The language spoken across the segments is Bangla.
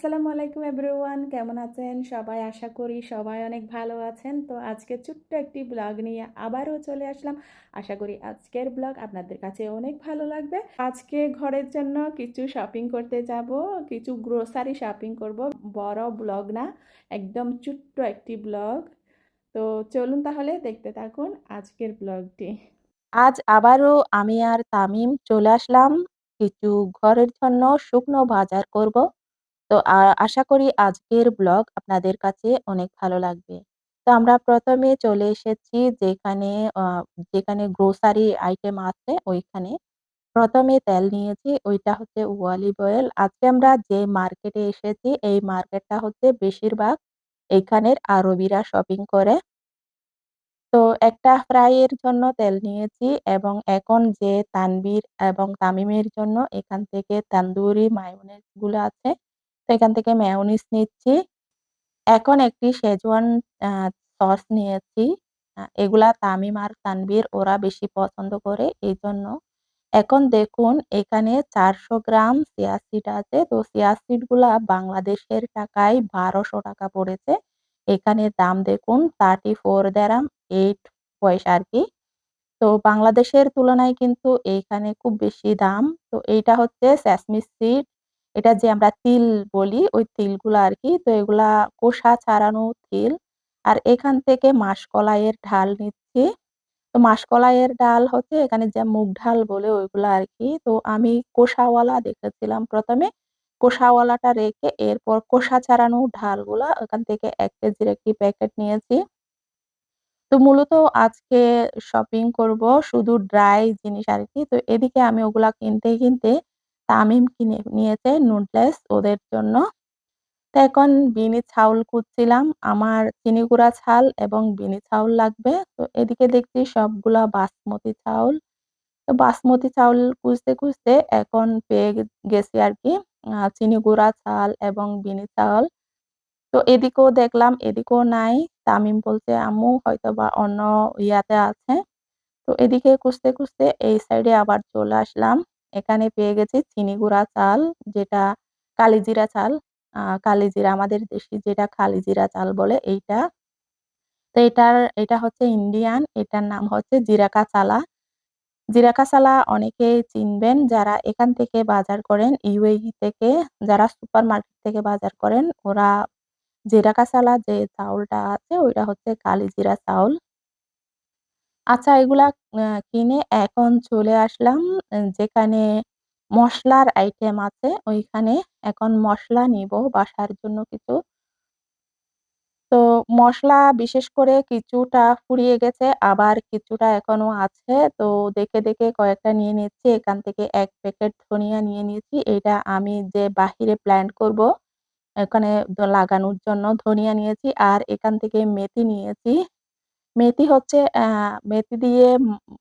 আসসালামু আলাইকুম এভরিওয়ান, কেমন আছেন? সবাই আশা করি সবাই অনেক ভালো আছেন। তো আজকে ছোট্ট একটি ব্লগ নিয়ে আবারও চলে আসলাম। আশা করি আজকের ব্লগ আপনাদের কাছে অনেক ভালো লাগবে। আজকে ঘরের জন্য কিছু শপিং করতে যাব, কিছু গ্রোসারি শপিং করব। বড় ব্লগ না, একদম ছোট্ট একটি ব্লগ। তো চলুন তাহলে দেখতে থাকুন আজকের ব্লগটি। আজ আবারও আমি আর তামিম চলে আসলাম। কিছু ঘরের জন্য শুকনো বাজার করব। তো আশা করি আজকের ব্লগ আপনাদের কাছে অনেক ভালো লাগবে। তো আমরা প্রথমে চলে এসেছি যেখানে যেখানে গ্রোসারি আইটেম আছে ওইখানে। প্রথমে তেল নিয়েছি, ওইটা হচ্ছে অলিভ অয়েল আজকে আমরা যে মার্কেটে এসেছি, এই মার্কেটটা হচ্ছে বেশিরভাগ এইখানের আরবিরা শপিং করে। তো একটা ফ্রাইয়ের জন্য তেল নিয়েছি এবং এখন যে তানবীর এবং তামিমের জন্য এখান থেকে তান্দুরি মায়োনিজগুলো আছে এখান থেকে মায়োনিজ নিচ্ছি। এখন একটি শেজওয়ান সস নিয়েছি। এগুলা তামিম আর তানবীর ওরা বেশি পছন্দ করে এই জন্য এখন দেখুন, এখানে চারশো গ্রাম চিয়া সিড আছে। তো চিয়া সিডগুলা বাংলাদেশের টাকায় বারোশো টাকা পড়েছে। এখানে দাম দেখুন থার্টি ফোর দ্যারাম এইট পয়সা আর কি। তো বাংলাদেশের তুলনায় কিন্তু এইখানে খুব বেশি দাম। তো এইটা হচ্ছে স্যাসমি সিড এটা যে আমরা তিল বলি, ওই তিলগুলো আর কি তো এগুলা কোষা ছাড়ানো তিল। আর এখান থেকে মাসকলাইয়ের ঢাল নিচ্ছি। তো মাসকলাইয়ের ডাল হচ্ছে এখানে যে মুগ ডাল বলে ওইগুলো আর কি তো আমি কোষাওয়ালা দেখেছিলাম প্রথমে। কোষাওয়ালাটা রেখে এরপর কোষা ছাড়ানো ঢালগুলা ওখান থেকে এক কেজির একটি প্যাকেট নিয়েছি। তো মূলত আজকে শপিং করব শুধু ড্রাই জিনিস আর কি তো এদিকে আমি ওগুলা কিনতে কিনতে তামিম কিনে নিয়েছে নুডলস ওদের জন্য। তো এখন বিনি চাউল কুটছিলাম, আমার চিনি গুঁড়া চাল এবং বিনি চাউল লাগবে। তো এদিকে দেখছি সবগুলা বাসমতি চাউল। তো বাসমতি চাউল খুঁজতে খুঁজতে এখন পেয়ে গেছি আর কি চিনি গুঁড়া চাল এবং বিনি চাউল। তো এদিকেও দেখলাম, এদিকেও নাই। তামিম বলছে, আম্মু হয়তো বা অন্য ইয়াতে আছে। তো এদিকে খুঁজতে খুঁজতে এই সাইডে আবার চলে আসলাম। এখানে পেয়ে গেছি চিনি গুঁড়া চাল, যেটা কালিজিরা চাল। কালিজিরা আমাদের দেশি যেটা কালিজিরা চাল বলে এইটা। তো এটার, এটা হচ্ছে ইন্ডিয়ান, এটার নাম হচ্ছে জিরাকা চালা। জিরাকা চালা অনেকেই চিনবেন যারা এখান থেকে বাজার করেন, ইউএই থেকে, যারা সুপার মার্কেট থেকে বাজার করেন, ওরা জিরাকা চালা যে চাউলটা আছে, ওইটা হচ্ছে কালিজিরা চাউল। আচ্ছা এগুলা আহ, কিনে এখন চলে আসলাম যেখানে মশলার আইটেম আছে ওইখানে এখন মশলা নিব বাসার জন্য কিছু। তো মসলা বিশেষ করে কিছুটা ফুরিয়ে গেছে আবার কিছুটা এখনও আছে। তো দেখে দেখে কয়েকটা নিয়ে নিচ্ছি এখান থেকে এক প্যাকেট ধনিয়া নিয়ে নিয়েছি এটা আমি যে বাহিরে প্ল্যান্ট করব এখানে লাগানোর জন্য ধনিয়া নিয়েছি আর এখান থেকে মেথি নিয়েছি। মেথি হচ্ছে মেথি দিয়ে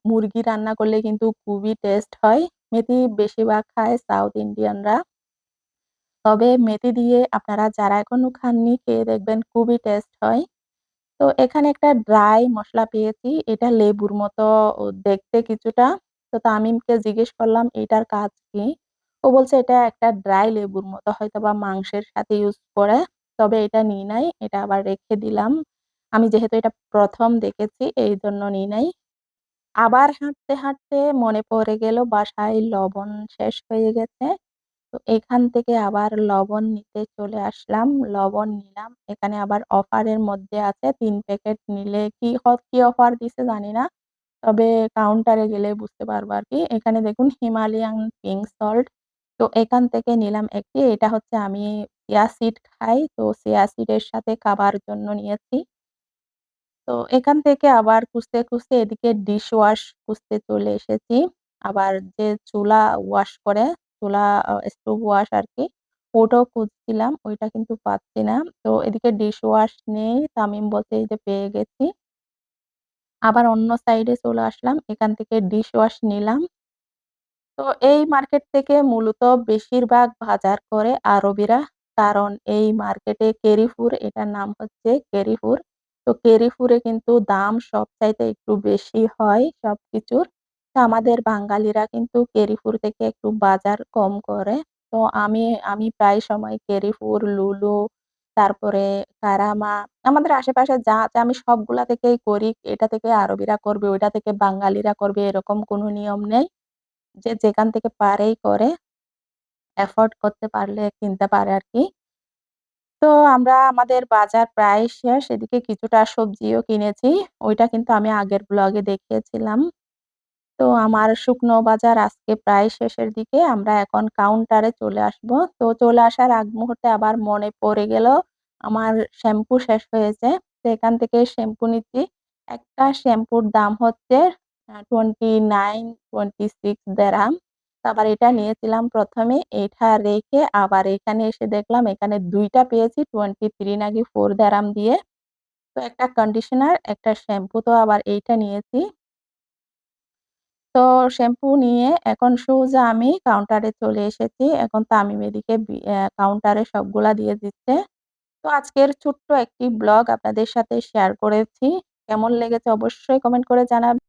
মুরগি রান্না করলে কিন্তু খুবই টেস্ট হয়। মেথি বেশিরভাগ খায় সাউথ ইন্ডিয়ানরা তবে মেথি দিয়ে আপনারা যারা এখনও খাননি, খেয়ে দেখবেন খুবই টেস্ট হয়। তো এখানে একটা ড্রাই মশলা পেয়েছি, এটা লেবুর মতো দেখতে কিছুটা। তো তামিমকে জিজ্ঞেস করলাম এটার কাজ কি? ও বলছে, এটা একটা ড্রাই লেবুর মতো হয়তো বা মাংসের সাথে ইউজ করে, তবে এটা নিয়ে নাই, এটা আবার রেখে দিলাম। আমি যেহেতু এটা প্রথম দেখেছি, এই জন্য নিই নাই। আবার হাঁটতে হাঁটতে মনে পড়ে গেল বাসায় লবণ শেষ হয়ে গেছে। তো এখান থেকে আবার লবণ নিতে চলে আসলাম, লবণ নিলাম। এখানে আবার অফারের মধ্যে আছে, তিন প্যাকেট নিলে কি কি অফার দিছে জানি না। তবে কাউন্টারে গেলে বুঝতে পারব আর কি। এখানে দেখুন হিমালয়ান পিঙ্ক সল্ট। তো এখান থেকে নিলাম একটি, এটা হচ্ছে আমি চিয়া সিড খাই। তো চিয়া সিডের সাথে খাবার জন্য নিয়েছি। তো এখান থেকে আবার খুঁজতে খুঁজতে এদিকে ডিশ ওয়াশ খুঁজতে চলে এসেছি। আবার যে চুলা ওয়াশ করে, চুলা স্টোভ ওয়াশ আর কি ওটাও খুঁজছিলাম, ওইটা কিন্তু পাচ্ছি না। তো এদিকে ডিশ ওয়াশ নেই, তামিম এই যে পেয়ে গেছি। আবার অন্য সাইডে চলে আসলাম, এখান থেকে ডিশ ওয়াশ নিলাম। তো এই মার্কেট থেকে মূলত বেশিরভাগ বাজার করে আরবিরা, কারণ এই মার্কেটে কেরিফুর এটার নাম হচ্ছে কেরিফুর তো কেরিফুরে কিন্তু দাম সবচাইতে একটু বেশি হয় সবকিছুর তো আমাদের বাঙালিরা কিন্তু কেরিফুর থেকে একটু বাজার কম করে তো আমি আমি প্রায় সময় কেরিপুর, লুলু, তারপরে কারামা আমাদের আশেপাশে যা আছে আমি সবগুলা থেকেই করি। এটা থেকে আরবিরা করবে, ওইটা থেকে বাঙালিরা করবে এরকম কোনো নিয়ম নেই। যে যেখান থেকে পারেই করে। এফোর্ড করতে পারলে কিনতে পারে আরকি। তো আমরা আমাদের বাজার প্রায় শেষ। এদিকে কিছুটা সবজিও কিনেছি। ওইটা কিন্তু আমি আগের ব্লগে দেখিয়েছিলাম। তো আমার শুকনো বাজার আজকে প্রায় শেষের দিকে। আমরা এখন কাউন্টারে চলে আসব। তো চলে আসার আগ মুহূর্তে আবার মনে পড়ে গেল আমার শ্যাম্পু শেষ হয়েছে। তো এখান থেকে শ্যাম্পু নিচ্ছি। একটা শ্যাম্পুর দাম হচ্ছে আ 29, 26 দেরহাম। তো আবার এটা নিয়েছিলাম প্রথমে এটা রেখে আবার এখানে এসে দেখলাম এখানে দুইটা পেয়েছি টোয়েন্টি থ্রি নাকি 4 দেরহাম দিয়ে। তো একটা কন্ডিশনার, একটা শ্যাম্পু তো আবার এইটা নিয়েছি। তো শ্যাম্পু নিয়ে এখন সোজা আমি কাউন্টারে চলে এসেছি। এখন তামিম এদিকে কাউন্টারে সবগুলা দিয়ে দিচ্ছে। তো আজকের ছোট্ট একটি ব্লগ আপনাদের সাথে শেয়ার করেছি। কেমন লেগেছে অবশ্যই কমেন্ট করে জানাবেন।